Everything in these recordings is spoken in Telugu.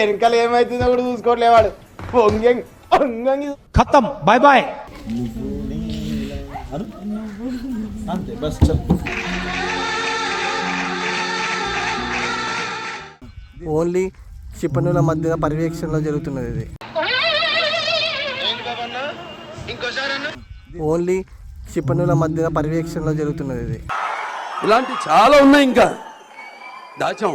వెనకాల ఏమైతుందో కూడా చూసుకోవట్లేవాడు పొంగి ఖతం బాయ్ బాయ్ ఓన్లీ క్షిపణుల మధ్య పర్యవేక్షణలో జరుగుతున్నది ఇది ఓన్లీ క్షిపణుల మధ్య పర్యవేక్షణలో జరుగుతున్నది ఇది ఇలాంటి చాలా ఉన్నాయి ఇంకా దాచాం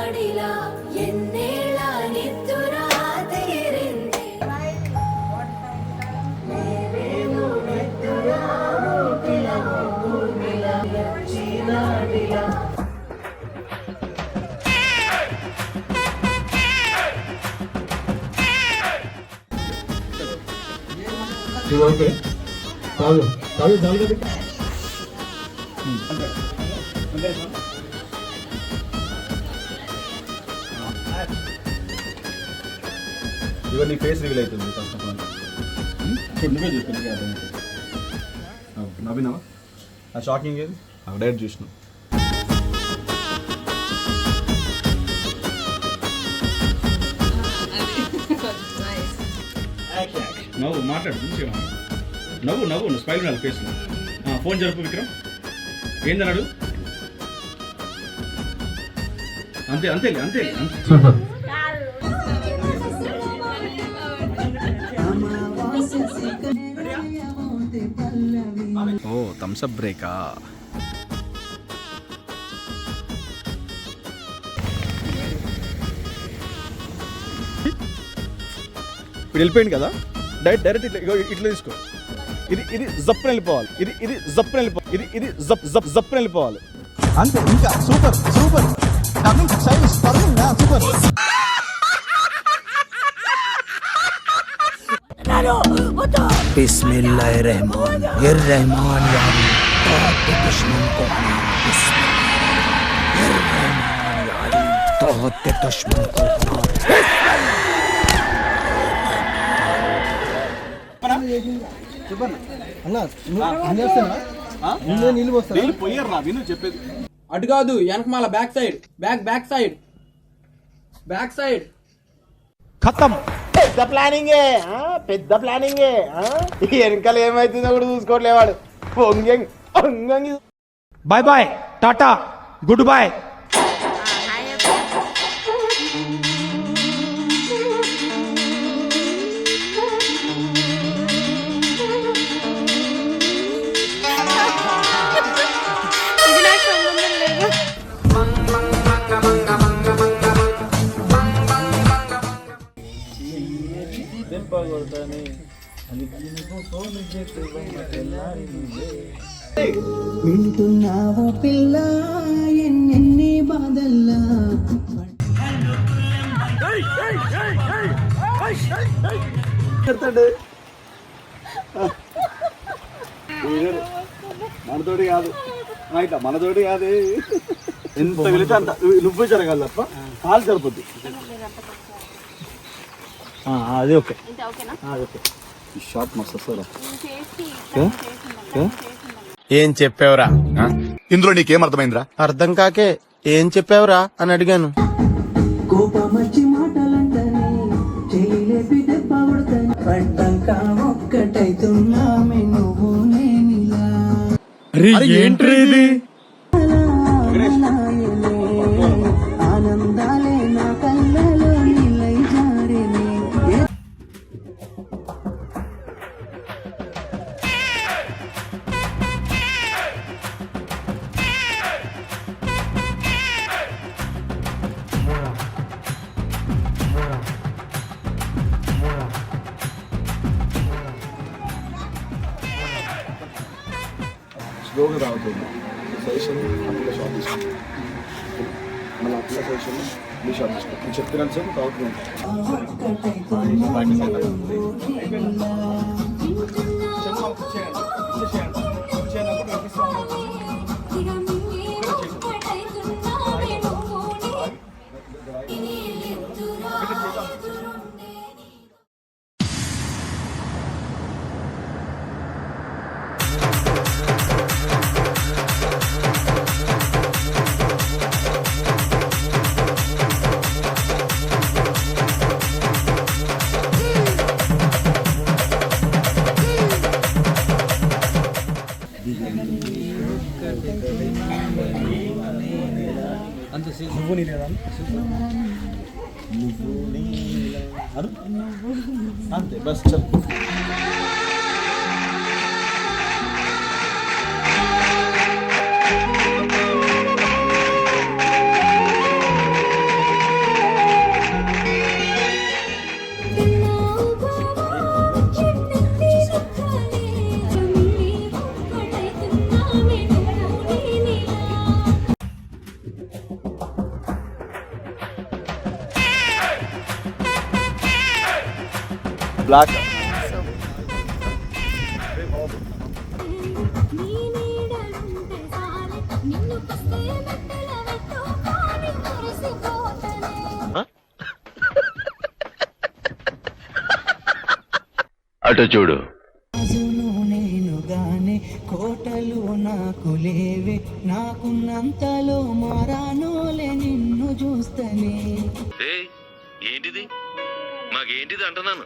ఓకే చాలు చాలు చాలు ఇవో నీ ఫేస్ రివీల్ అవుతుంది ఫస్ట్ ఆఫ్ ఆల్ ఇప్పుడు నువ్వే చెప్పు నీకే నవ్వినావా ఆ షాకింగ్ ఏది డైరెక్ట్ చూసినావు నవ్వు మాట్లాడు నవ్వు నవ్వు నువ్వు స్పైల్ ఉండాలి ఫేస్ ఫోన్ జరుపు విక్రమ్ ఏందన్నాడు అంతే అంతే అంతే సూపర్ ఓ థమ్స్అప్ బ్రేకా ఇప్పుడు వెళ్ళిపోయింది కదా డైరెక్ట్ డైరెక్ట్ ఇట్లా ఇగో ఇట్లా తీసుకో ఇది ఇది జప్పున వెళ్ళిపోవాలి ఇది ఇది జప్పున వెళ్ళిపోవాలి ఇది ఇది జప్ జప్ జప్పున వెళ్ళిపోవాలి అంతే ఇంకా super super turning science turning super बिस्मिल्लाहिर्रहमान ये रहमान यानी तोहत दुश्मन को अपना बिस्मिल्लाहिर्रहमान यानी तोहत दुश्मन को అటు కాదు వెనకమాల back side back back side back side ఖతం పెద్ద ప్లానింగ్ పెద్ద ప్లానింగే వెనకాల ఏమైతుందో కూడా చూసుకోవట్లేవాడు bye bye Tata good bye కొడతానే మనతోటి కాదు అయితే మనతోటి కాదు ఎంత వెళితే అంత నువ్వు జరగాలి తప్ప పాలు సరిపోద్ది అది ఓకే అది ఓకే ఈ షాప్ మస్తు సార్ ఏం చెప్పావురా ఇందులో నీకేం అర్థమైందిరా అర్థం కాకే ఏం చెప్పావురా అని అడిగాను ఏంట్రీ గోగు తాగుతుంది సజెషన్ అట్లా షాప్ తీసుకుంటాం మళ్ళీ అట్లా సజెషన్ మీ షాప్ తీసుకుంటాం నేను చెప్తున్నాను సార్ తాగుతున్నాను నువ్వు అంతే బస్ చెప్పు black. అటు చూడు నేనుగానే కోటలు నాకు లేవే నాకున్నంతలో మారానోలే నిన్ను చూస్తనే ఏంటిది మాకేంటిది అంటున్నాను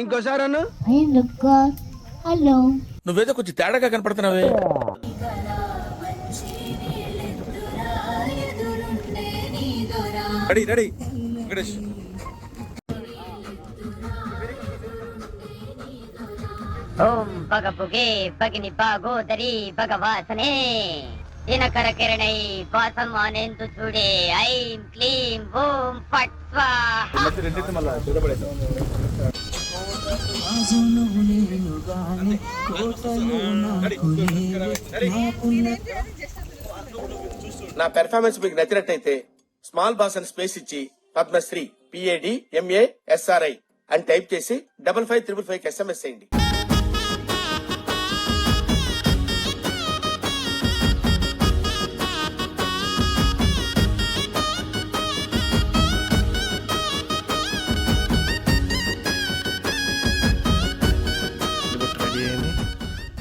ఇంకోసారి అను హలో నువ్వేదో కొంచెం తేడాగా కనపడుతున్నావే రెడీ రెడీ వెంకటేష్ ఓం భగ భగని భగోదరి భగవాసనే ದಿನಕರ ಕಿರಣೈ ಬಾಸಂ ಆನೆಂದು ಚುಡೆ ಐಂ ಕ್ಲೀಂ ಓಂ ಫಟ್ నా పెర్ఫార్మెన్స్ మీకు నచ్చినట్టయితే స్మాల్ బాస్ అని స్పేస్ ఇచ్చి Padmashri P A D M A SRI అని టైప్ చేసి double five triple five SMS చేయండి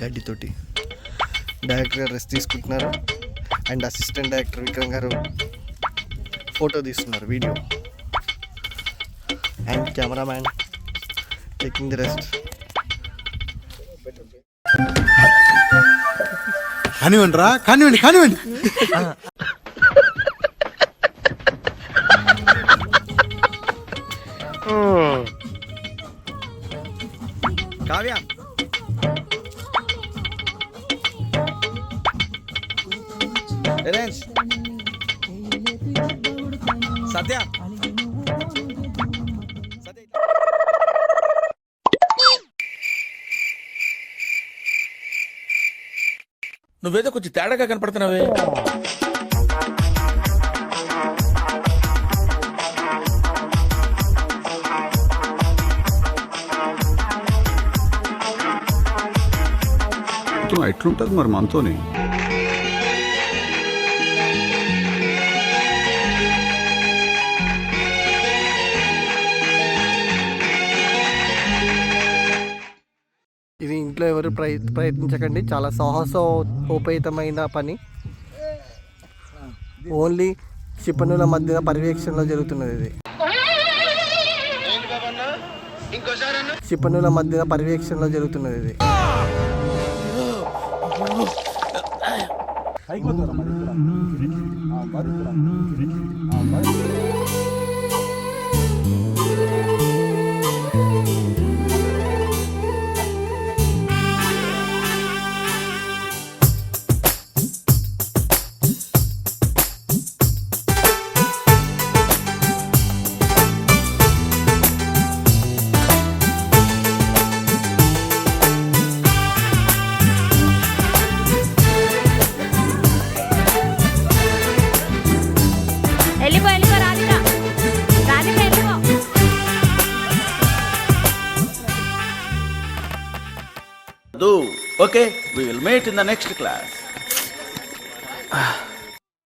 గడ్డితోటి డైరెక్టర్ రెస్ట్ తీసుకుంటున్నారు అండ్ అసిస్టెంట్ డైరెక్టర్ విక్రమ్ గారు ఫోటో తీస్తున్నారు video and cameraman taking the rest కానివ్వండి రా కానివ్వండి కానివ్వండి కావ్యా సత్య నువ్వేదో కొంచెం తేడాగా కనపడుతున్నావే ఎట్లుంటుంది మరి మనతోనే మీరు ప్రయత్నించకండి చాలా సాహసోపేతమైన పని ఓన్లీ క్షిపణుల మధ్య పర్యవేక్షణలో జరుగుతున్నది ఇది క్షిపణుల మధ్య పర్యవేక్షణలో జరుగుతున్నది ఇది Okay, we will meet in the next class.